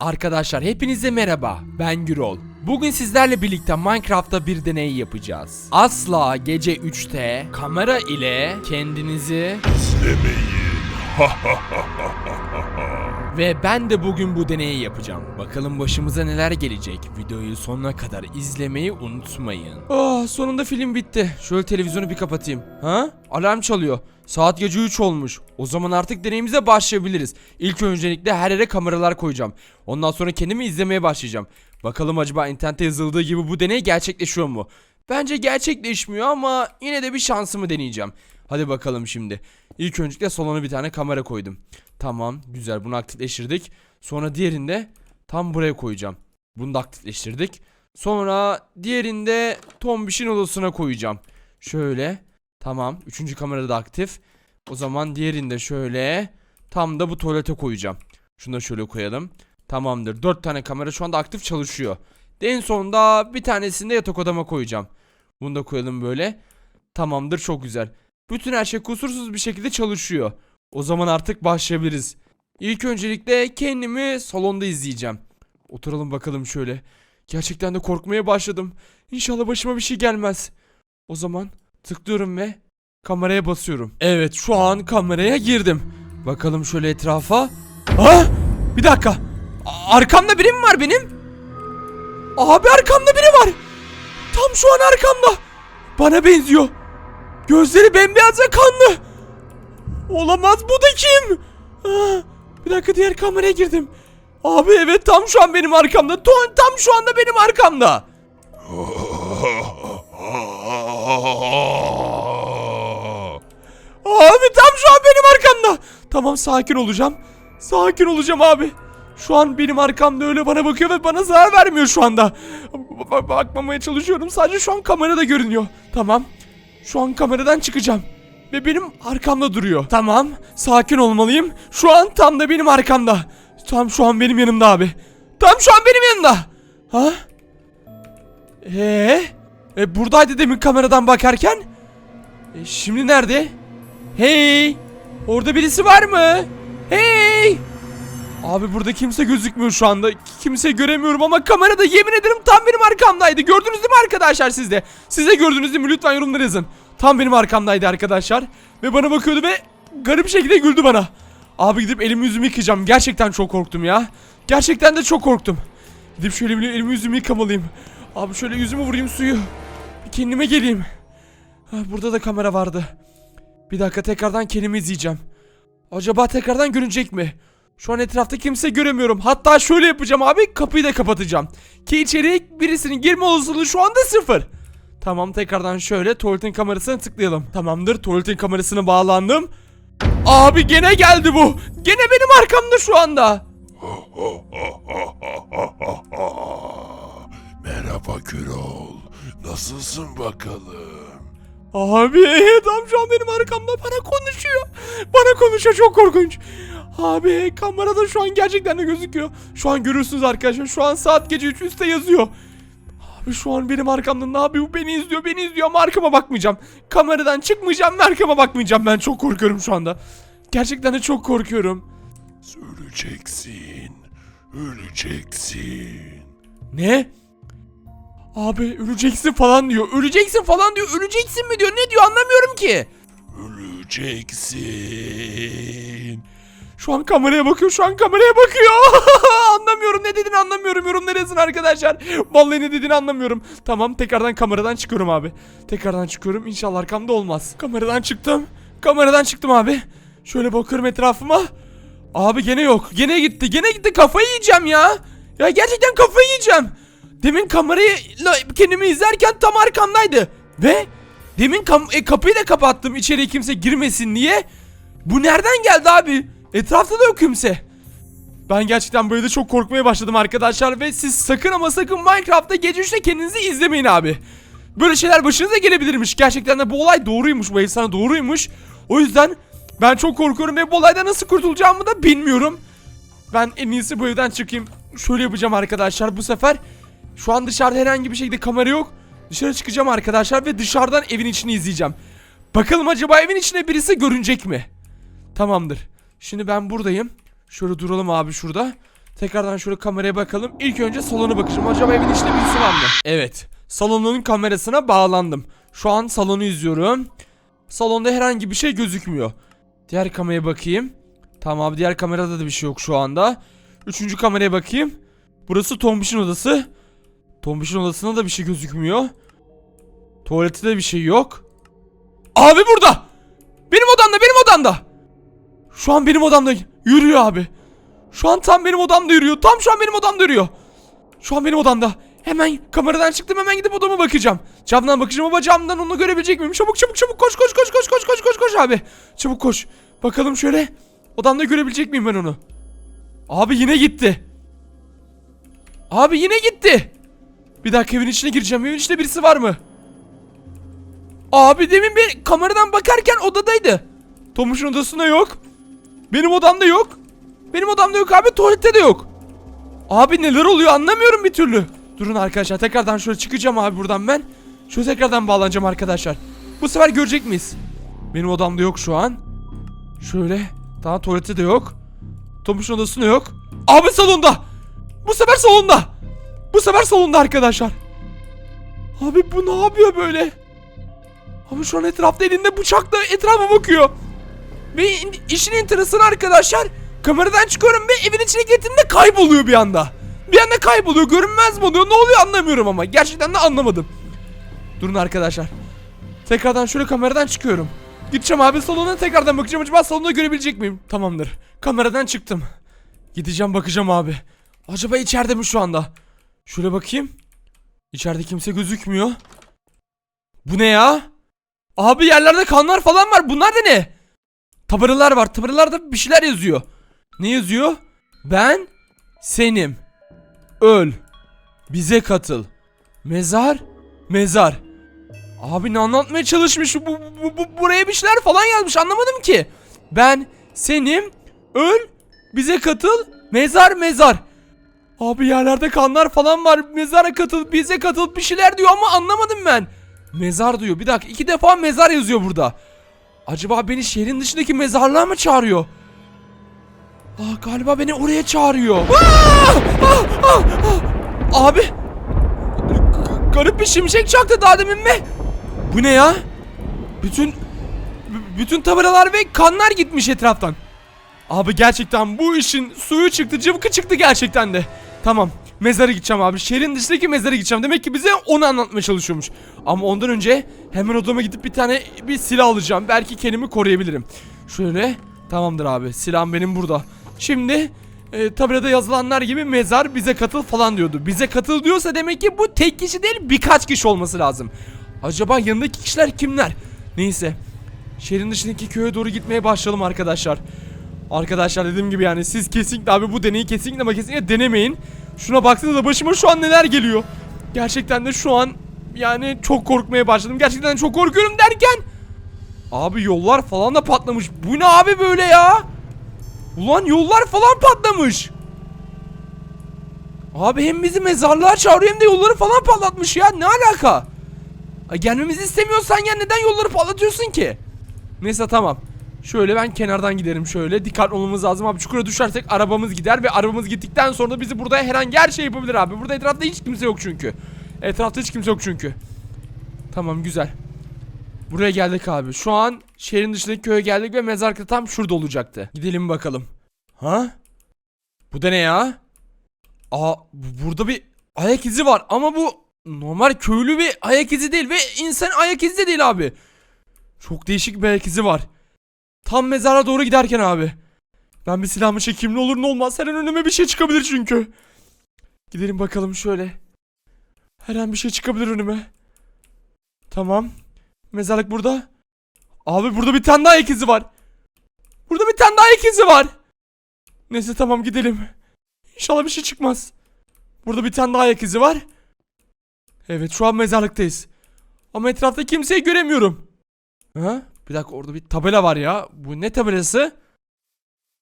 Arkadaşlar hepinize merhaba. Ben Gürol. Bugün sizlerle birlikte Minecraft'ta bir deney yapacağız. Asla gece 3'te kamera ile kendinizi İzlemeyin. Ve ben de bugün bu deneyi yapacağım. Bakalım başımıza neler gelecek. Videoyu sonuna kadar izlemeyi unutmayın. Ah sonunda film bitti. Şöyle televizyonu bir kapatayım. Ha? Alarm çalıyor. Saat gece 3 olmuş. O zaman artık deneyimize başlayabiliriz. İlk öncelikle her yere kameralar koyacağım. Ondan sonra kendimi izlemeye başlayacağım. Bakalım acaba internette yazıldığı gibi bu deney gerçekleşiyor mu? Bence gerçekleşmiyor ama yine de bir şansımı deneyeceğim. Hadi bakalım şimdi. İlk öncelikle salona bir tane kamera koydum. Tamam güzel bunu aktifleştirdik. Sonra diğerinde tam buraya koyacağım. Bunu da aktifleştirdik. Sonra diğerinde Tombiş'in odasına koyacağım. Şöyle. Tamam. Üçüncü kamerada da aktif. O zaman diğerinde şöyle. Tam da bu tuvalete koyacağım. Şunu da şöyle koyalım. Tamamdır. Dört tane kamera şu anda aktif çalışıyor. En sonunda bir tanesini de yatak odama koyacağım. Bunu da koyalım böyle. Tamamdır çok güzel. Bütün her şey kusursuz bir şekilde çalışıyor. O zaman artık başlayabiliriz. İlk öncelikle kendimi salonda izleyeceğim. Oturalım bakalım şöyle. Gerçekten de korkmaya başladım. İnşallah başıma bir şey gelmez. O zaman tıklıyorum ve kameraya basıyorum. Evet şu an kameraya girdim. Bakalım şöyle etrafa. Ah! Bir dakika. Arkamda biri mi var benim? Abi arkamda biri var. Tam şu an arkamda. Bana benziyor. Gözleri bembeyaz ve kanlı. Olamaz bu da kim? Ah, bir dakika diğer kameraya girdim. Abi evet tam şu an benim arkamda. To- Tam şu anda benim arkamda. Abi tam şu an benim arkamda. Tamam sakin olacağım. Sakin olacağım abi. Şu an benim arkamda öyle bana bakıyor ve bana zarar vermiyor şu anda. Ba- ba- bakmamaya çalışıyorum. Sadece şu an kamerada görünüyor. Tamam. Şu an kameradan çıkacağım. Ve benim arkamda duruyor. Tamam. Sakin olmalıyım. Şu an tam da benim arkamda. Tam şu an benim yanımda abi. Tam şu an benim yanımda. Ha? Ee? E buradaydı demin kameradan bakarken. E, şimdi nerede? Hey! Orada birisi var mı? Hey! Abi burada kimse gözükmüyor şu anda. Kimse göremiyorum ama kamerada yemin ederim tam benim arkamdaydı. Gördünüz değil mi arkadaşlar siz de? Siz de gördünüz değil mi? Lütfen yorumlara yazın. Tam benim arkamdaydı arkadaşlar. Ve bana bakıyordu ve garip bir şekilde güldü bana. Abi gidip elimi yüzümü yıkayacağım. Gerçekten çok korktum ya. Gerçekten de çok korktum. Gidip şöyle bir elimi yüzümü yıkamalıyım. Abi şöyle yüzümü vurayım suyu. Bir kendime geleyim. Burada da kamera vardı. Bir dakika tekrardan kendimi izleyeceğim. Acaba tekrardan görünecek mi? Şu an etrafta kimse göremiyorum. Hatta şöyle yapacağım abi kapıyı da kapatacağım. Ki içeriye birisinin girme olasılığı şu anda sıfır. Tamam tekrardan şöyle tuvaletin kamerasına tıklayalım. Tamamdır tuvaletin kamerasına bağlandım. Abi gene geldi bu. Gene benim arkamda şu anda. Merhaba Gürol. Nasılsın bakalım? Abi tam şu an benim arkamda bana konuşuyor. Bana konuşuyor çok korkunç. Abi kamerada şu an gerçekten de gözüküyor. Şu an görürsünüz arkadaşlar. Şu an saat gece 3 üstte yazıyor. Abi şu an benim arkamda ne yapıyor? Beni izliyor, beni izliyor ama arkama bakmayacağım. Kameradan çıkmayacağım ve arkama bakmayacağım. Ben çok korkuyorum şu anda. Gerçekten de çok korkuyorum. Öleceksin. Öleceksin. Ne? Abi öleceksin falan diyor. Öleceksin falan diyor. Öleceksin mi diyor. Ne diyor anlamıyorum ki. Öleceksin. Şu an kameraya bakıyor. Şu an kameraya bakıyor. anlamıyorum ne dediğini anlamıyorum. Yorumlara yazın arkadaşlar. Vallahi ne dediğini anlamıyorum. Tamam tekrardan kameradan çıkıyorum abi. Tekrardan çıkıyorum. İnşallah arkamda olmaz. Kameradan çıktım. Kameradan çıktım abi. Şöyle bakıyorum etrafıma. Abi gene yok. Gene gitti. Gene gitti. Kafayı yiyeceğim ya. Ya gerçekten kafayı yiyeceğim. Demin kamerayı kendimi izlerken tam arkamdaydı. Ve demin e, kapıyı da kapattım içeriye kimse girmesin diye. Bu nereden geldi abi? Etrafta da yok kimse. Ben gerçekten böyle de çok korkmaya başladım arkadaşlar ve siz sakın ama sakın Minecraft'ta gece 3'te kendinizi izlemeyin abi. Böyle şeyler başınıza gelebilirmiş. Gerçekten de bu olay doğruymuş. Bu efsane doğruymuş. O yüzden ben çok korkuyorum ve bu olaydan nasıl kurtulacağımı da bilmiyorum. Ben en iyisi bu evden çıkayım. Şöyle yapacağım arkadaşlar bu sefer. Şu an dışarıda herhangi bir şekilde kamera yok. Dışarı çıkacağım arkadaşlar ve dışarıdan evin içini izleyeceğim. Bakalım acaba evin içine birisi görünecek mi? Tamamdır. Şimdi ben buradayım. Şöyle duralım abi şurada. Tekrardan şöyle kameraya bakalım. İlk önce salona bakacağım. Acaba evin içinde birisi var mı? Evet. Salonun kamerasına bağlandım. Şu an salonu izliyorum. Salonda herhangi bir şey gözükmüyor. Diğer kameraya bakayım. Tamam abi diğer kamerada da bir şey yok şu anda. Üçüncü kameraya bakayım. Burası Tombiş'in odası. Tombiş'in odasında da bir şey gözükmüyor. Tuvalette de bir şey yok. Abi burada. Benim odamda benim odamda. Şu an benim odamda yürüyor abi. Şu an tam benim odamda yürüyor. Tam şu an benim odamda yürüyor. Şu an benim odamda. Hemen kameradan çıktım hemen gidip odama bakacağım. Camdan bakacağım ama camdan onu görebilecek miyim? Çabuk çabuk çabuk koş koş koş koş koş koş koş koş abi. Çabuk koş. Bakalım şöyle. Odamda görebilecek miyim ben onu? Abi yine gitti. Abi yine gitti. Bir dakika evin içine gireceğim. Evin içinde birisi var mı? Abi demin bir kameradan bakarken odadaydı. Tomuş'un odasında yok. Benim odamda yok. Benim odamda yok abi tuvalette de yok. Abi neler oluyor anlamıyorum bir türlü. Durun arkadaşlar tekrardan şöyle çıkacağım abi buradan ben. Şöyle tekrardan bağlanacağım arkadaşlar. Bu sefer görecek miyiz? Benim odamda yok şu an. Şöyle. Daha tuvalette de yok. Tomuş'un odasında yok. Abi salonda. Bu sefer salonda. Bu sefer salonda arkadaşlar. Abi bu ne yapıyor böyle? Abi şu an etrafta elinde bıçakla etrafa bakıyor. Ve in- işin enteresanı arkadaşlar kameradan çıkıyorum ve evin içine girdiğimde kayboluyor bir anda. Bir anda kayboluyor görünmez mi oluyor ne oluyor anlamıyorum ama gerçekten de anlamadım. Durun arkadaşlar. Tekrardan şöyle kameradan çıkıyorum. Gideceğim abi salona tekrardan bakacağım acaba salonda görebilecek miyim? Tamamdır. Kameradan çıktım. Gideceğim bakacağım abi. Acaba içeride mi şu anda? Şöyle bakayım. İçeride kimse gözükmüyor. Bu ne ya? Abi yerlerde kanlar falan var. Bunlar da ne? Tabelalar var. Tabelalarda bir şeyler yazıyor. Ne yazıyor? Ben senim. Öl. Bize katıl. Mezar. Mezar. Abi ne anlatmaya çalışmış? Bu, bu, bu- buraya bir şeyler falan yazmış. Anlamadım ki. Ben senim. Öl. Bize katıl. Mezar mezar. Abi yerlerde kanlar falan var. Mezara katıl, bize katıl bir şeyler diyor ama anlamadım ben. Mezar diyor. Bir dakika iki defa mezar yazıyor burada. Acaba beni şehrin dışındaki mezarlığa mı çağırıyor? Aa, galiba beni oraya çağırıyor. Aa! Ah, ah, ah! Abi. Garip bir şimşek çaktı daha demin mi? Bu ne ya? Bütün bütün tabelalar ve kanlar gitmiş etraftan. Abi gerçekten bu işin suyu çıktı, cıvkı çıktı gerçekten de. Tamam. Mezara gideceğim abi. Şehrin dışındaki mezara gideceğim. Demek ki bize onu anlatmaya çalışıyormuş. Ama ondan önce hemen odama gidip bir tane bir silah alacağım. Belki kendimi koruyabilirim. Şöyle. Tamamdır abi. Silahım benim burada. Şimdi e, tabelada yazılanlar gibi mezar bize katıl falan diyordu. Bize katıl diyorsa demek ki bu tek kişi değil birkaç kişi olması lazım. Acaba yanındaki kişiler kimler? Neyse. Şehrin dışındaki köye doğru gitmeye başlayalım arkadaşlar. Arkadaşlar dediğim gibi yani siz kesinlikle abi bu deneyi kesinlikle ama kesinlikle denemeyin. Şuna baksanıza başıma şu an neler geliyor. Gerçekten de şu an yani çok korkmaya başladım. Gerçekten çok korkuyorum derken Abi yollar falan da patlamış. Bu ne abi böyle ya? Ulan yollar falan patlamış. Abi hem bizi mezarlığa çağırıyor hem de yolları falan patlatmış ya. Ne alaka? Gelmemizi istemiyorsan ya neden yolları patlatıyorsun ki? Neyse tamam. Şöyle ben kenardan giderim şöyle. Dikkatli olmamız lazım abi. Çukura düşersek arabamız gider ve arabamız gittikten sonra da bizi burada herhangi her şey yapabilir abi. Burada etrafta hiç kimse yok çünkü. Etrafta hiç kimse yok çünkü. Tamam güzel. Buraya geldik abi. Şu an şehrin dışındaki köye geldik ve mezarlık da tam şurada olacaktı. Gidelim bakalım. Ha? Bu da ne ya? Aa bu- burada bir ayak izi var ama bu normal köylü bir ayak izi değil ve insan ayak izi de değil abi. Çok değişik bir ayak izi var. Tam mezara doğru giderken abi. Ben bir silahımı çekeyim ne olur ne olmaz. Her an önüme bir şey çıkabilir çünkü. Gidelim bakalım şöyle. Her an bir şey çıkabilir önüme. Tamam. Mezarlık burada. Abi burada bir tane daha ayak izi var. Burada bir tane daha ayak izi var. Neyse tamam gidelim. İnşallah bir şey çıkmaz. Burada bir tane daha ayak izi var. Evet şu an mezarlıktayız. Ama etrafta kimseyi göremiyorum. Ha? Bir dakika orada bir tabela var ya. Bu ne tabelası?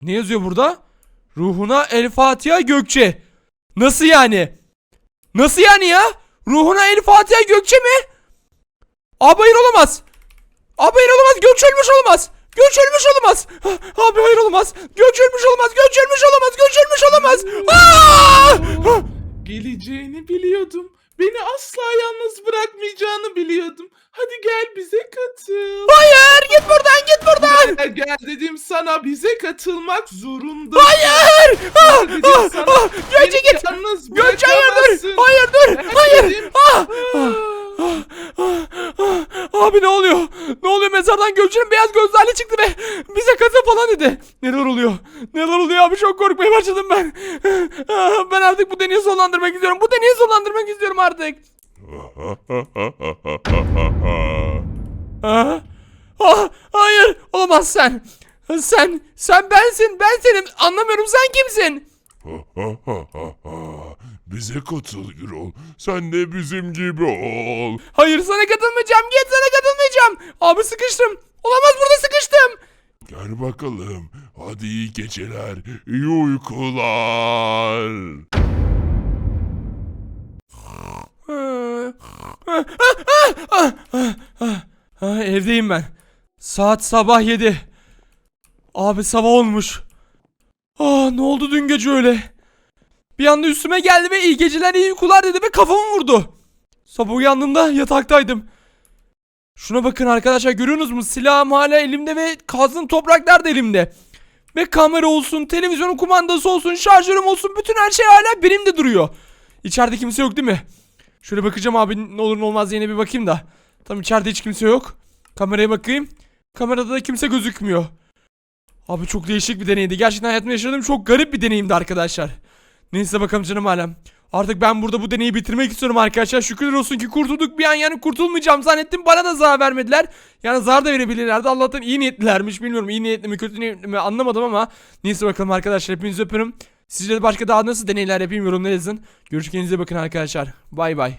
Ne yazıyor burada? Ruhuna El Fatiha Gökçe. Nasıl yani? Nasıl yani ya? Ruhuna El Fatiha Gökçe mi? Abi hayır olamaz. Abi hayır olamaz. Gökçe ölmüş olamaz. Göç ölmüş olamaz. Ah, Abi hayır olamaz. Göç ölmüş olamaz. Göç ölmüş olamaz. Göç ölmüş olamaz. Aa! Ah! Geleceğini biliyordum. Beni asla yalnız bırakmayacağını biliyordum. Hadi gel bize katıl. Hayır git buradan git buradan. Gel, gel dedim sana bize katılmak zorunda. Hayır. Ah, ah, ah. Gökçe git. Yalnız Gökçe hayır dur. Hayır dur. Hayır. ah, ah, ah. Abi ne oluyor? Ne oluyor mezardan Gökçe'nin beyaz gözlerle çıktı ve bize katıl falan dedi. Neler oluyor? Neler oluyor abi çok korkmaya başladım ben. Ben artık bu deneyi sonlandırmak istiyorum. Bu deneyi sonlandırmak istiyorum artık. Ah, ah, hayır olamaz sen. Sen, sen bensin, ben senim. Anlamıyorum sen kimsin? Bize katıl Gürol. Sen de bizim gibi ol. Hayır sana katılmayacağım. Git sana katılmayacağım. Abi sıkıştım. Olamaz burada sıkıştım. Gel bakalım. Hadi iyi geceler, iyi uykular. Evdeyim ben. Saat sabah 7. Abi sabah olmuş. Aa ne oldu dün gece öyle? Bir anda üstüme geldi ve iyi geceler iyi uykular dedi ve kafamı vurdu. Sabah uyandığımda yataktaydım. Şuna bakın arkadaşlar görüyorsunuz mu? Silahım hala elimde ve kazdığım topraklar da elimde. Ve kamera olsun, televizyonun kumandası olsun, şarjörüm olsun bütün her şey hala benimde duruyor. İçeride kimse yok değil mi? Şöyle bakacağım abi ne olur ne olmaz yine bir bakayım da. Tam içeride hiç kimse yok. Kameraya bakayım. Kamerada da kimse gözükmüyor. Abi çok değişik bir deneydi. Gerçekten hayatımda yaşadığım çok garip bir deneyimdi arkadaşlar. Neyse bakalım canım alem. Artık ben burada bu deneyi bitirmek istiyorum arkadaşlar. Şükürler olsun ki kurtulduk. Bir an yani kurtulmayacağım zannettim. Bana da zarar vermediler. Yani zarar da verebilirlerdi. Allah'tan iyi niyetlilermiş. Bilmiyorum iyi niyetli mi kötü niyetli mi anlamadım ama. Neyse bakalım arkadaşlar. Hepinizi öpüyorum. Sizce başka daha nasıl deneyler yapayım yorumlara yazın. Görüşürüz. Kendinize bakın arkadaşlar. Bay bay.